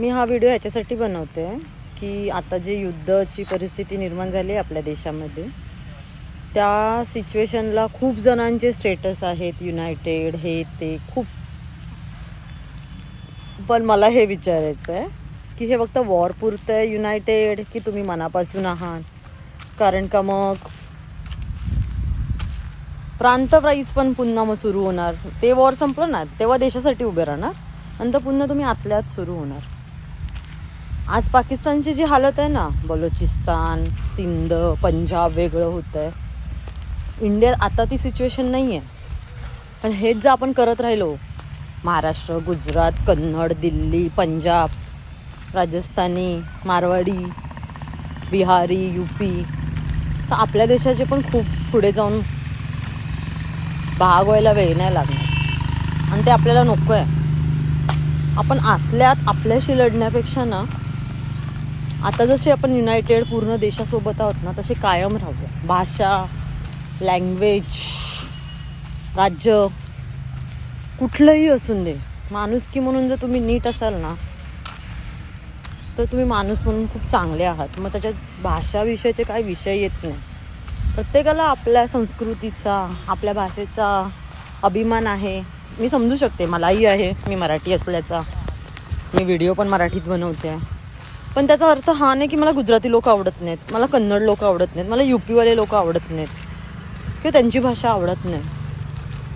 मी हा व्हिडिओ याच्यासाठी बनवते की आता जे युद्धाची परिस्थिती निर्माण झाली आहे आपल्या देशामध्ये त्या सिच्युएशनला खूप जणांचे स्टेटस आहेत युनायटेड हे ते खूप. पण मला हे विचारायचं आहे की हे फक्त वॉर पुरतं आहे युनायटेड की तुम्ही मनापासून आहात? कारण का मग प्रांत प्राईज पण पुन्हा मग सुरू होणार. ते वॉर संपलं ना तेव्हा देशासाठी उभे राहणार. नंतर पुन्हा तुम्ही आतल्यात सुरू होणार. आज पाकिस्तानची जी हालत आहे ना बलोचिस्तान सिंध पंजाब वेगळं होतं आहे इंडियात आता ती सिच्युएशन नाही आहे पण हेच जर आपण करत राहिलो महाराष्ट्र गुजरात कन्नड दिल्ली पंजाब राजस्थानी मारवाडी बिहारी यूपी तर आपल्या देशाचे पण खूप पुढे जाऊन भाग व्हायला वेळ नाही लागणार. आणि ते आपल्याला नको आहे आपण आतल्यात आपल्याशी लढण्यापेक्षा ना आता जसे आपण युनायटेड पूर्ण देशासोबत आहोत ना तसे कायम राहूया. भाषा लँग्वेज राज्य कुठलंही असून दे. माणुसकी म्हणून जर तुम्ही नीट असाल ना तर तुम्ही माणूस म्हणून खूप चांगले आहात. मग त्याच्यात भाषाविषयाचे काही विषय येत नाही. प्रत्येकाला आपल्या संस्कृतीचा आपल्या भाषेचा अभिमान आहे. मी समजू शकते मलाही आहे. मी मराठी असल्याचा. मी व्हिडिओ पण मराठीत बनवते. आहे पण त्याचा अर्थ हा नाही की मला गुजराती लोक आवडत नाहीत मला कन्नड लोक आवडत नाहीत मला युपीवाले लोक आवडत नाहीत किंवा त्यांची भाषा आवडत नाही.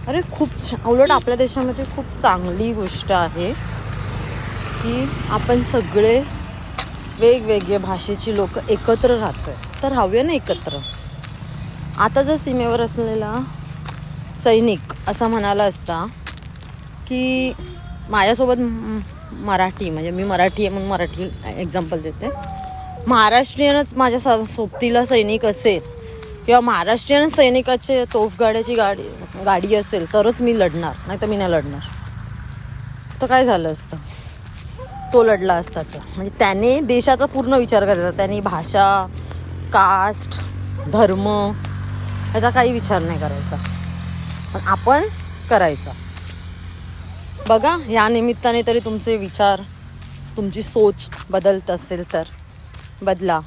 अरे खूप उलट आपल्या देशामध्ये खूप चांगली गोष्ट आहे की आपण सगळे वेगवेगळे भाषेची लोक एकत्र राहतोय. तर हवे ना एकत्र? आता जर सीमेवर असलेला सैनिक असा म्हणाला असता की माझ्यासोबत मराठी म्हणजे मी मराठी आहे म्हणून मराठी एक्झाम्पल देते. महाराष्ट्रीयनच माझ्या स- सोबतीला सैनिक असेल किंवा महाराष्ट्रीयन सैनिकाचे तोफगाड्याची गाडी गाडी असेल तरच मी लढणार नाही तर मी नाही लढणार. तर काय झालं असतं? तो लढला असता तर म्हणजे त्याने देशाचा पूर्ण विचार करायचा. त्याने भाषा कास्ट धर्म ह्याचा काही विचार नाही करायचा. पण आपण करायचा. बघा या निमित्ताने तरी तुमचे विचार तुमची सोच बदलत असेल तर. बदला.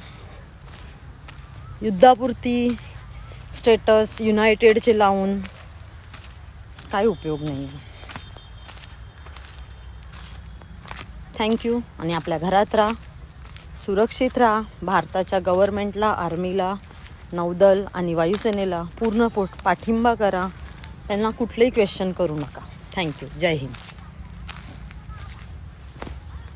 युद्धापुरती स्टेटस युनायटेडचे लावून काही उपयोग नाही. आहे थँक्यू आणि आपल्या घरात राहा. सुरक्षित राहा. भारताच्या गव्हर्मेंटला आर्मीला नौदल आणि वायुसेनेला पूर्ण पोट पाठिंबा करा. त्यांना कुठलेही क्वेश्चन करू नका. थँक्यू जय हिंद.